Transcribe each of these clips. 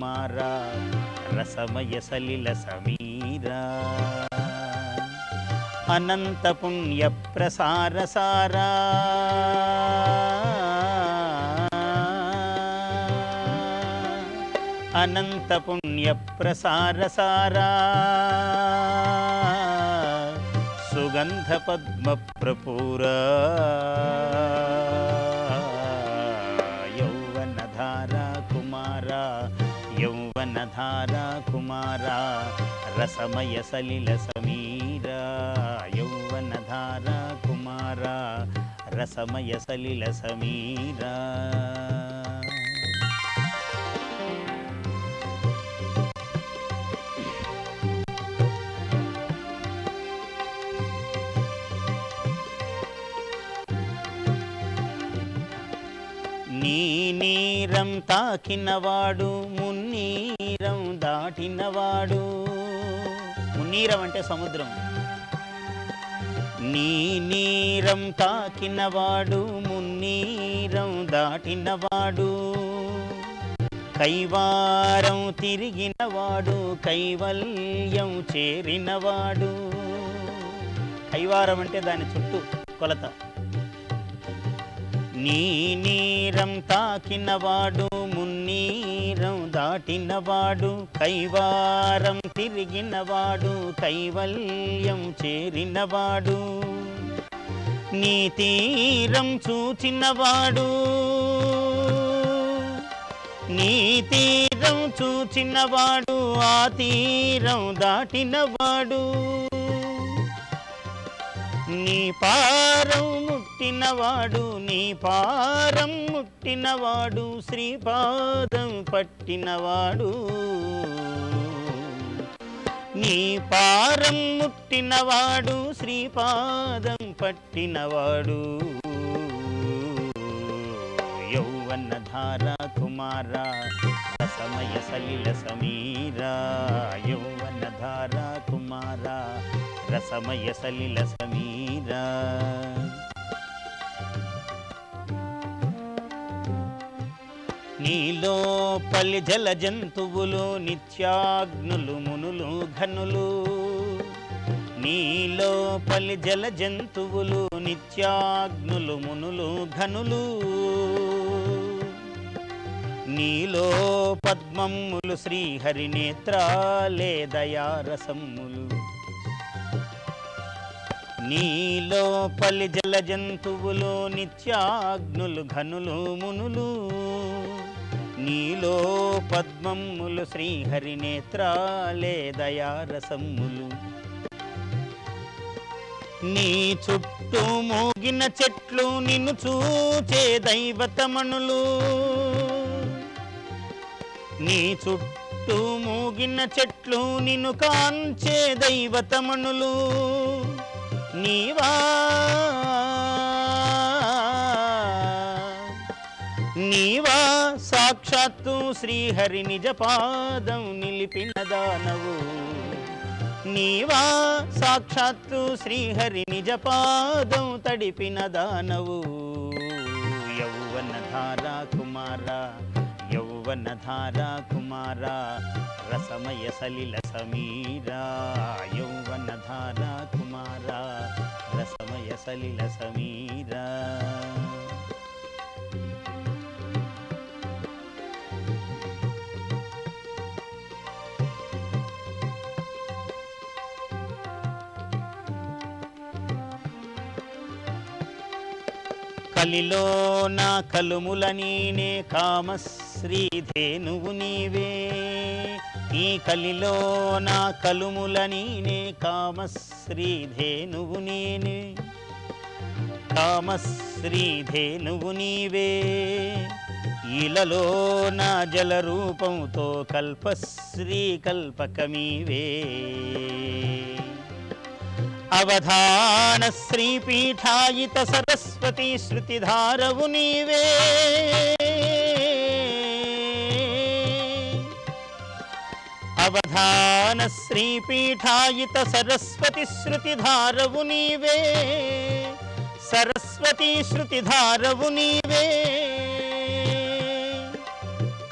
కుమారా రసమయ సలిల సమీరా అనంత పుణ్య ప్రసార సారా అనంత పుణ్య ప్రసార సారా సుగంధ పద్మ ప్రపూర యౌవనధార కుమార రసమయ సలిల సమీర యౌవనధార కుమార రసమయ సలిల సమీరా. నీ నీరం తాకినవాడు మున్నీరం దాటినవాడు. మున్నీరం అంటే సముద్రం. నీ నీరం తాకినవాడు మున్నీరం దాటినవాడు. కైవారం తిరిగినవాడు కైవల్యం చేరినవాడు. కైవారం అంటే దాని చుట్టూ కొలత. నీ నీరం తాకినవాడు మున్నీరం దాటినవాడు కైవారం తిరిగినవాడు కైవల్యం చేరినవాడు. నీ తీరం చూచినవాడు నీ తీరం చూచినవాడు ఆ తీరం దాటినవాడు. నీ పారం ముట్టినవాడు నీ పారం ముట్టినవాడు శ్రీపాదం పట్టినవాడు. నీ పారం ముట్టినవాడు శ్రీపాదం పట్టినవాడు. యౌవనధార కుమార రసమయ సలిల సమీరా. యౌవనధార కుమార రసమయ సలిల సమీరా. నీలో పల్లి జల జంతువులు నిత్యాగ్నులు మునులు ఘనులు. నీలో పల్లి జల జంతువులు నిత్యాగ్నులు మునులు ఘనులు. నీలో పద్మమ్ములు శ్రీహరి నేత్రాలే దయారసమ్ములు నీలో పల్లి జల జంతువులు నిత్యాగ్నులు ఘనులు మునులు. నీలో పద్మములు శ్రీహరి నేత్రాలే దయారసమ్ములు నీ చుట్టూ మోగిన చెట్లు నిన్ను చూచే దైవతమణులు. నీ చుట్టూ మూగిన చెట్లు నిన్ను కాంచే దైవతమణులు. నీవా? నీవా సాక్షాత్తు శ్రీహరి నిజ పాదం నిలిపిన దానవు నీవా సాక్షాత్తు శ్రీహరి నిజ పాదం తడిపిన దానవు యౌవనధార కుమార యౌవనధార కుమార రసమయ సలిల సమీరా. యౌవనధార కుమారా. రసమయ సలిల సమీరా కలిలో నా కలుముల నీనే కామశ్రీధేనువు నీవే. ఈ కలిలో నా కలుముల నీనే కామశ్రీధేనువు నేనే. కామశ్రీధేనువు నీవే. ఇలలో నా జల రూపంతో కల్పశ్రీ కల్పకమీవే అవధాన శ్రీపీఠాయిత సరస్వతి శృతిధారవు నీవే. అవధాన శ్రీపీఠాయిత సరస్వతి శృతిధారవు నీవే. సరస్వతి శృతిధారవు నీవే.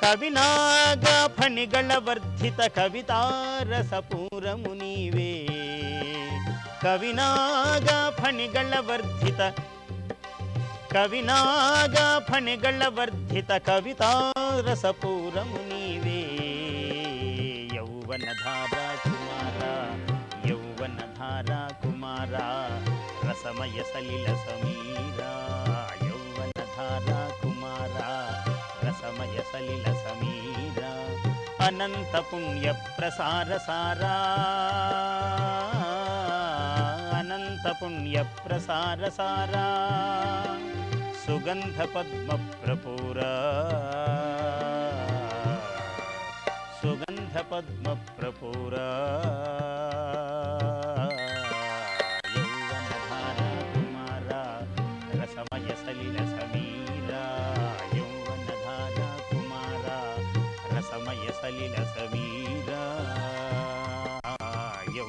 కవినాగ ఫణిగళ వర్ధిత కవితారసపూరము నీవే. కవినాగ ఫణిగళ వర్ధిత కవినాగ ఫణిగళ వర్ధిత కవితారసపూరము నీవే. యౌవనధారా रसमयसलिलसमीरा यौवनधारा कुमारा रसमयसलिलसमीरा अनन्तपुण्यप्रसारसारा अनन्तपुण्यप्रसारसारा सुगन्धपद्मप्रपूरा सुगन्धपद्मप्रपूरा